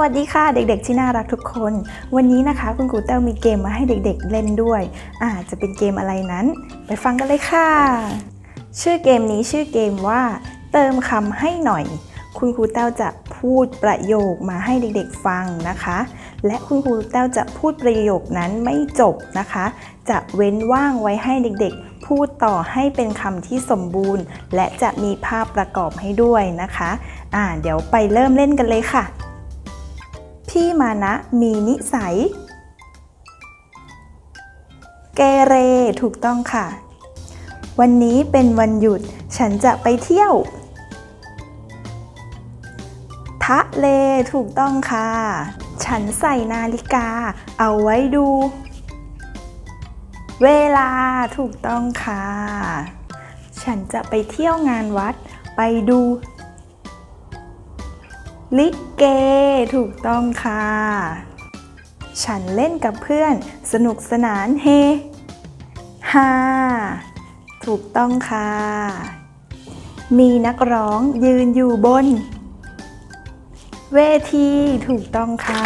วัสดีค่ะเด็กๆที่น่ารักทุกคน วันนี้นะคะคุณครูแต้วมีเกมมาให้เด็กๆเล่นด้วยอาจจะเป็นเกมอะไรนั้น ไปฟังกันเลยค่ะ ชื่อเกมนี้ชื่อเกมว่า เติมคำให้หน่อย คุณครูแต้วจะพูดประโยคมาให้เด็กๆฟังนะคะ และคุณครูแต้วจะพูดประโยคนั้นไม่จบนะคะ จะเว้นว่างไว้ให้เด็กๆ พูดต่อให้เป็นคำที่สมบูรณ์ และจะมีภาพประกอบให้ด้วยนะคะอ่าเดี๋ยวไปเริ่มเล่นกันเลยค่ะ พี่มานะมีนิสัย เกเรถูกต้องค่ะ วันนี้เป็นวันหยุดฉันจะไปเที่ยว ทะเลถูกต้องค่ะ ฉันใส่นาฬิกา เอาไว้ดู เวลาถูกต้องค่ะ ฉันจะไปเที่ยวงานวัดไปดู ลิเก ถูกต้องค่ะ ฉันเล่นกับเพื่อน สนุกสนานเฮฮาถูกต้องค่ะ มีนักร้องยืนอยู่บน เวที ถูกต้องค่ะ